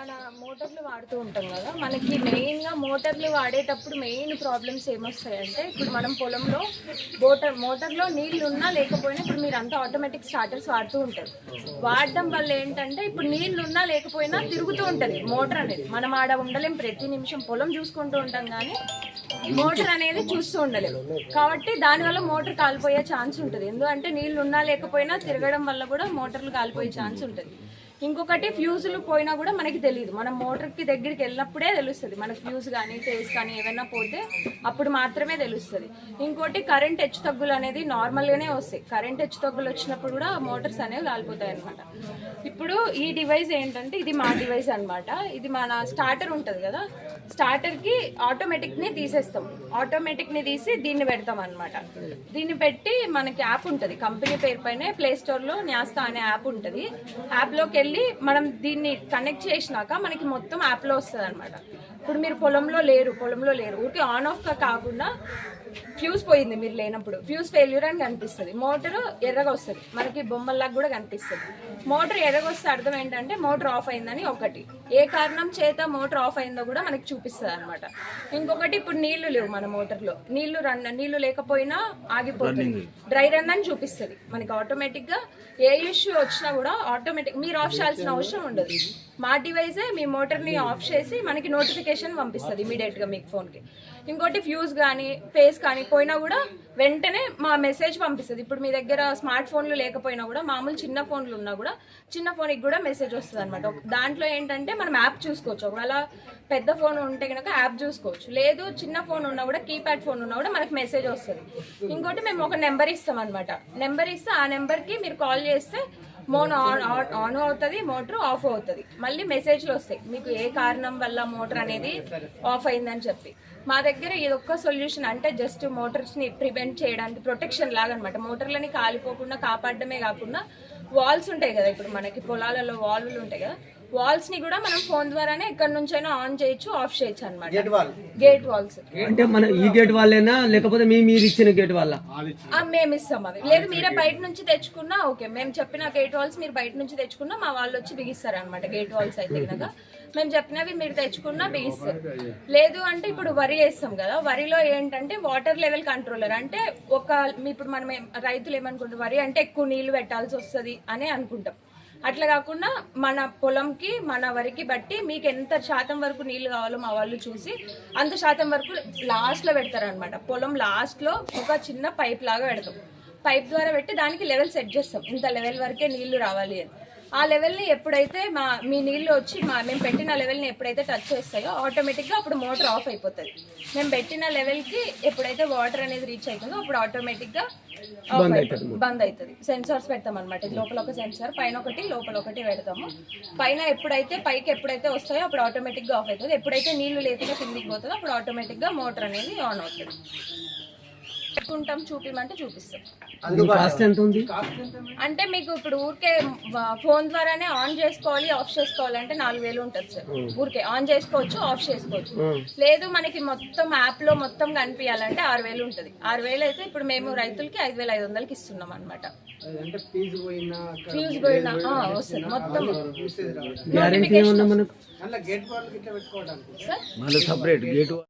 మన మోటార్లు వాడుతూ ఉంటాం కదా మనకి మెయిన్గా మోటార్లు వాడేటప్పుడు మెయిన్ ప్రాబ్లమ్స్ ఏమొస్తాయంటే ఇప్పుడు మనం పొలంలో మోటార్ మోటార్లో నీళ్ళు ఉన్నా లేకపోయినా ఇప్పుడు మీరు అంతా ఆటోమేటిక్ స్టార్టర్స్ వాడుతూ ఉంటారు. వాడడం వల్ల ఏంటంటే ఇప్పుడు నీళ్ళు ఉన్నా లేకపోయినా తిరుగుతూ ఉంటుంది మోటార్ అనేది. మనం ఆడ ఉండలేం ప్రతి నిమిషం పొలం చూసుకుంటూ ఉంటాం కానీ మోటార్ అనేది చూస్తూ ఉండలేము కాబట్టి దానివల్ల మోటార్ కాలిపోయే ఛాన్స్ ఉంటుంది. ఎందుకంటే నీళ్ళు ఉన్నా లేకపోయినా తిరగడం వల్ల కూడా మోటార్లు కాలిపోయే ఛాన్స్ ఉంటుంది. ఇంకొకటి ఫ్యూజులు పోయినా కూడా మనకి తెలియదు మనం మోటార్కి దగ్గరికి వెళ్ళినప్పుడే తెలుస్తుంది. మనకి ఫ్యూజ్ కానీ టేస్ కానీ ఏమైనా పోతే అప్పుడు మాత్రమే తెలుస్తుంది. ఇంకోటి కరెంట్ హెచ్చు తగ్గులు అనేది నార్మల్గానే వస్తాయి. కరెంట్ హెచ్చు తగ్గులు వచ్చినప్పుడు కూడా మోటార్స్ అనేవి కాలిపోతాయి అనమాట ఈ డివైస్ ఏంటంటే ఇది మా డివైస్ అనమాట ఇది మన స్టార్టర్ ఉంటుంది కదా. స్టార్టర్కి ఆటోమేటిక్ని తీసేస్తాం. ఆటోమేటిక్ని తీసి దీన్ని పెడతాం అనమాట దీన్ని పెట్టి మనకి యాప్ ఉంటుంది. కంపెనీ పేరు పైన ప్లే స్టోర్లో న్యాస్తా అనే యాప్ ఉంటుంది. యాప్లోకి వెళ్ళి మనం దీన్ని కనెక్ట్ చేసినాక మనకి మొత్తం యాప్లో వస్తుంది అనమాట ఇప్పుడు మీరు పొలంలో లేరు పొలంలో లేరు. ఊరికి ఆన్ ఆఫ్గా కాకుండా ఫ్యూజ్ పోయింది మీరు లేనప్పుడు. ఫ్యూజ్ ఫెయిల్యూర్ అని కనిపిస్తుంది. మోటార్ ఎర్రగా వస్తుంది. మనకి బొమ్మల్లాగా కూడా కనిపిస్తుంది. మోటార్ ఎర్రగా వస్తే అర్థం ఏంటంటే మోటార్ ఆఫ్ అయిందని ఒకటి. ఏ కారణం చేత మోటార్ ఆఫ్ అయిందో కూడా మనకి చూపిస్తుంది అనమాట ఇంకొకటి ఇప్పుడు నీళ్ళు లేవు మన మోటార్లో. నీళ్ళు రన్ నీళ్ళు లేకపోయినా ఆగిపోతుంది. డ్రై రన్ అని చూపిస్తుంది. మనకి ఆటోమేటిక్గా ఏ ఇష్యూ వచ్చినా కూడా ఆటోమేటిక్ మీరు ఆఫ్ చేయాల్సిన అవసరం ఉండదు. మా డివైజే మీ మోటార్ని ఆఫ్ చేసి మనకి నోటిఫికేషన్ పంపిస్తుంది ఇమీడియట్గా మీకు ఫోన్కి. ఇంకోటి ఫ్యూజ్ కానీ ఫేస్ కానీ పోయినా కూడా వెంటనే మా మెసేజ్ పంపిస్తుంది. ఇప్పుడు మీ దగ్గర స్మార్ట్ ఫోన్లు లేకపోయినా కూడా మామూలు చిన్న ఫోన్లు ఉన్నా కూడా చిన్న ఫోన్కి కూడా మెసేజ్ వస్తుంది అనమాట దాంట్లో ఏంటంటే మనం యాప్ చూసుకోవచ్చు. ఒకవేళ పెద్ద ఫోన్ ఉంటే కనుక యాప్ చూసుకోవచ్చు. లేదు చిన్న ఫోన్ ఉన్నా కూడా కీప్యాడ్ ఫోన్ ఉన్నా కూడా మనకు మెసేజ్ వస్తుంది. ఇంకోటి మేము ఒక నెంబర్ ఇస్తాం అనమాట నెంబర్ ఇస్తే ఆ నెంబర్కి మీరు కాల్ చేస్తే మోన్ ఆన్ ఆన్- ఆన్ అవుతుంది మోటార్ ఆఫ్ అవుతుంది. మళ్ళీ మెసేజ్లు వస్తాయి. మీకు ఏ కారణం వల్ల మోటార్ అనేది ఆఫ్ అయిందని చెప్పి. మా దగ్గర ఇది ఒక్క సొల్యూషన్. అంటే జస్ట్ మోటార్స్ని ప్రివెంట్ చేయడానికి ప్రొటెక్షన్ లాగా అనమాట మోటార్లని కాలిపోకుండా కాపాడడమే కాకుండా వాల్స్ ఉంటాయి కదా. ఇప్పుడు మనకి పొలాలలో వాల్వ్లు ఉంటాయి కదా. వాల్స్ని కూడా మనం ఫోన్ ద్వారానే ఎక్కడి నుంచైనా ఆన్ చేయొచ్చు ఆఫ్ చేయొచ్చు అనమాట గేట్ వాల్స్ అంటే మన ఈ గేట్ వాళ్ళేనా లేకపోతే మీ మీరు ఇచ్చిన గేట్ వాళ్ళ ఆ, మేము ఇస్తాం అవి. లేదు మీరే బయట నుంచి తెచ్చుకున్నా ఓకే. మేము చెప్పిన గేట్ వాల్స్ మీరు బయట నుంచి తెచ్చుకున్నా మా వాళ్ళు వచ్చి బిగిస్తారు అనమాట గేట్ వాల్స్ అయితే కనుక మేము చెప్పినవి మీరు తెచ్చుకున్నా బిగిస్తారు. లేదు అంటే ఇప్పుడు వరి వేస్తాం కదా వరిలో ఏంటంటే వాటర్ లెవెల్ కంట్రోలర్ అంటే ఒక ఇప్పుడు మనం రైతులు ఏమనుకుంటారు వరి అంటే ఎక్కువ నీళ్ళు పెట్టాల్సి వస్తుంది అని అనుకుంటాం. అట్లా కాకుండా మన పొలంకి మన వరికి బట్టి మీకు ఎంత శాతం వరకు నీళ్ళు కావాలో మా వాళ్ళు చూసి అంత శాతం వరకు లాస్ట్లో పెడతారనమాట పొలం లాస్ట్లో ఒక చిన్న పైప్ లాగా పెడతాం. పైప్ ద్వారా పెట్టి దానికి లెవెల్ సెట్ చేస్తాం. ఇంత లెవెల్ వరకే నీళ్ళు రావాలి అని. ఆ లెవెల్ని ఎప్పుడైతే మా మీ నీళ్ళు వచ్చి మా మేము పెట్టిన లెవెల్ని ఎప్పుడైతే టచ్ చేస్తాయో ఆటోమేటిక్గా అప్పుడు మోటార్ ఆఫ్ అయిపోతుంది. మేము పెట్టిన లెవెల్కి ఎప్పుడైతే వాటర్ అనేది రీచ్ అవుతుందో అప్పుడు ఆటోమేటిక్గా బంద్ అవుతుంది సెన్సార్స్ పెడతాం అనమాట లోపల ఒక సెన్సార్ పైన ఒకటి లోపల ఒకటి పెడతాము. పైన ఎప్పుడైతే పైకి ఎప్పుడైతే వస్తాయో అప్పుడు ఆటోమేటిక్గా ఆఫ్ అవుతుంది ఎప్పుడైతే నీళ్ళు లేకుండా కిందికి పోతుందో అప్పుడు ఆటోమేటిక్గా మోటార్ అనేది ఆన్ అవుతుంది. పెట్టుకుంటాం చూపిమంటే చూపిస్తాం. కాస్ట్ ఎంత ఉంది? అంటే మీకు ఇప్పుడు ఊరికే ఫోన్ ద్వారానే ఆన్ చేసుకోవాలి ఆఫ్ చేసుకోవాలి అంటే నాలుగు వేలు ఉంటుంది సార్. ఊరికే ఆన్ చేసుకోవచ్చు ఆఫ్ చేసుకోవచ్చు. లేదు మనకి మొత్తం యాప్లో మొత్తం కనిపించాలంటే ఆరు వేలు ఉంటుంది. ఆరు వేలు అయితే ఇప్పుడు మేము రైతులకి ఐదు వేల ఐదు వందలకి ఇస్తున్నాం అనమాట ఫ్యూజ్ పోయినా ఆ, వస్తుంది మొత్తం. గ్యారెంటీ ఏమన్నా మనకు? సార్ మళ్ళీ సపరేట్ గేట్